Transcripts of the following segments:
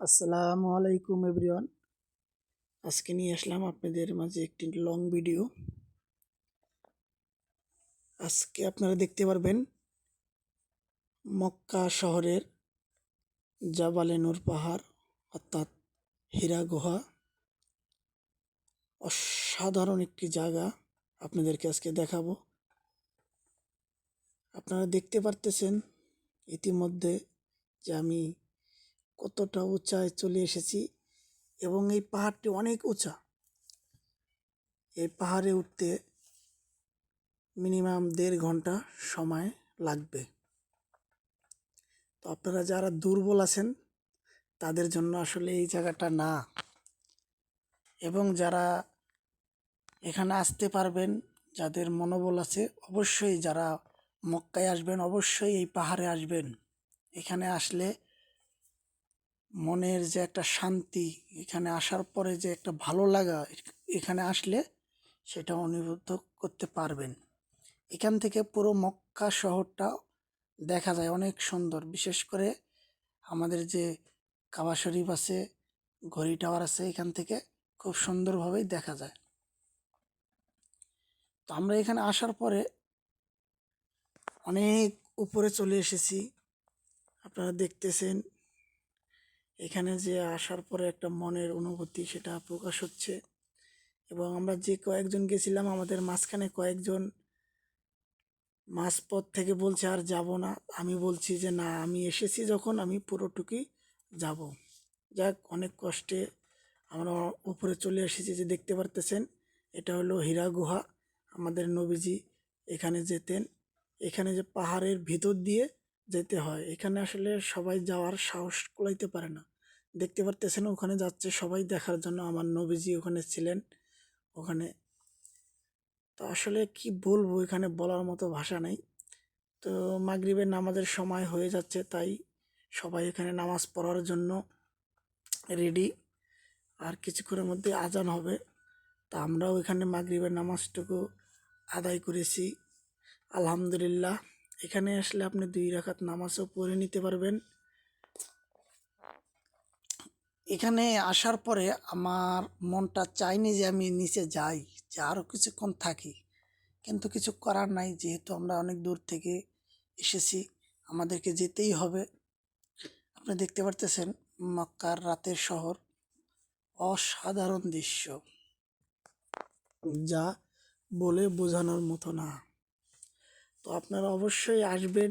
আসসালামু আলাইকুম এভরিওয়ান। আজকে নিয়ে আসলাম আপনাদের মাঝে একটি লং ভিডিও। আজকে আপনারা দেখতে পারবেন মক্কা শহরের জাবালেনুর পাহাড়, অর্থাৎ হীরা গুহা। অসাধারণ একটি জায়গা আপনাদেরকে আজকে দেখাবো। আপনারা দেখতে পারতেছেন ইতিমধ্যে যে আমি কতটা উঁচায় চলে এসেছি এবং এই পাহাড়টি অনেক উঁচা। এই পাহাড়ে উঠতে মিনিমাম দেড় ঘণ্টা সময় লাগবে। তো আপনারা যারা দুর্বল আছেন, তাদের জন্য আসলে এই জায়গাটা না। এবং যারা এখানে আসতে পারবেন, যাদের মনোবল আছে, অবশ্যই যারা মক্কায় আসবেন, অবশ্যই এই পাহাড়ে আসবেন। এখানে আসলে মনের যে একটা শান্তি, এখানে আসার পরে যে একটা ভালো লাগা এখানে আসলে সেটা অনুভূত করতে পারবেন। এখান থেকে পুরো মক্কা শহরটা দেখা যায় অনেক সুন্দর। বিশেষ করে আমাদের যে কাবা শরীফ আছে, ঘড়ি টাওয়ার আছে, এখান থেকে খুব সুন্দরভাবেই দেখা যায়। তো আমরা এখানে আসার পরে অনেক উপরে চলে এসেছি। আপনারা দেখতেছেন এখানে যে আসার পরে একটা মনের অনুভূতি সেটা প্রকাশ হচ্ছে। এবং আমরা যে কয়েকজন গেছিলাম, আমাদের মাঝখানে কয়েকজন মাঝপথ থেকে বলছে, আর যাব না। আমি বলছি যে, না, আমি এসেছি যখন, আমি পুরোটুকুই যাব। যাক, অনেক কষ্টে আমরা উপরে চলে এসেছি যে দেখতে পারতেছেন, এটা হলো হীরা গুহা। আমাদের নবীজি এখানে যেতেন। এখানে যে পাহাড়ের ভিতর দিয়ে যেতে হয়। এখানে আসলে সবাই যাওয়ার সাহস কুলাইতে পারে না। দেখতে পারতেছেন ওখানে যাচ্ছে সবাই দেখার জন্য। আমার নবীজি ওখানে ছিলেন ওখানে। তো আসলে কি বলব এখানে বলার মতো ভাষা নেই। তো মাগরিবের নামাজের সময় হয়ে যাচ্ছে তাই সবাই এখানে নামাজ পড়ার জন্য রেডি আর কিছুক্ষণের মধ্যে আজান হবে। তা আমরাও এখানে মাগরিবের নামাজটুকু আদায় করেছি। আলহামদুলিল্লাহ। এখানে আসলে আপনি দুই রাখাত নামাজও পড়ে নিতে পারবেন। এখানে আসার পরে আমার মনটা চাইনি যে আমি নিচে যাই, যে আরও কিছুক্ষণ থাকি। কিন্তু কিছু করার নাই, যেহেতু আমরা অনেক দূর থেকে এসেছি, আমাদেরকে যেতেই হবে। আপনি দেখতে পারতেছেন, মক্কার রাতের শহর অসাধারণ দৃশ্য। যা বলে বোঝানোর মতো না। তো আপনারা অবশ্যই আসবেন।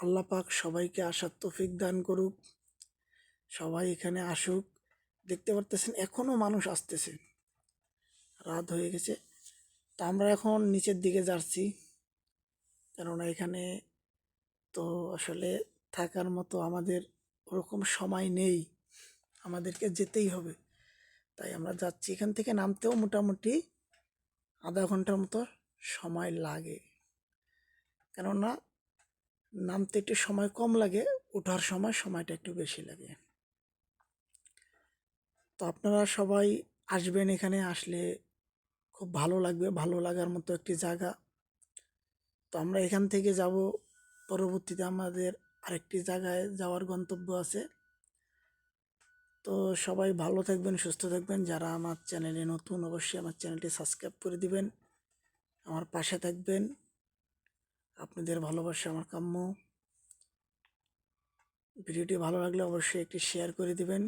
আল্লাহ পাক সবাইকে আসার তৌফিক দান করুক। সবাই এখানে আসুক। দেখতে পারতেছেন এখনও মানুষ আসতেছে। রাত হয়ে গেছে। তা আমরা এখন নিচের দিকে যাচ্ছি। কেননা এখানে তো আসলে থাকার মতো আমাদের ওরকম সময় নেই। আমাদেরকে যেতেই হবে। তাই আমরা যাচ্ছি। এখান থেকে নামতেও মোটামুটি আধা ঘণ্টার মতো সময় লাগে। কেননা নামতে একটু সময় কম লাগে, ওঠার সময় সময়টা একটু বেশি লাগে। তো আপনারা সবাই আসবেন এখানে, আসলে খুব ভালো লাগবে, ভালো লাগার মতো একটি জায়গা। তো আমরা এখান থেকে যাব, পরবর্তীতে আমাদের আরেকটি জায়গায় যাওয়ার গন্তব্য আছে। তো সবাই ভালো থাকবেন, সুস্থ থাকবেন। যারা আমার চ্যানেলে নতুন, অবশ্যই আমার চ্যানেলটি সাবস্ক্রাইব করে দিবেন। আমার পাশে থাকবেন। আপনাদের ভালোবাসা আমার কাম্য। ভিডিওটি ভালো লাগলে অবশ্যই একটি শেয়ার করে দিবেন।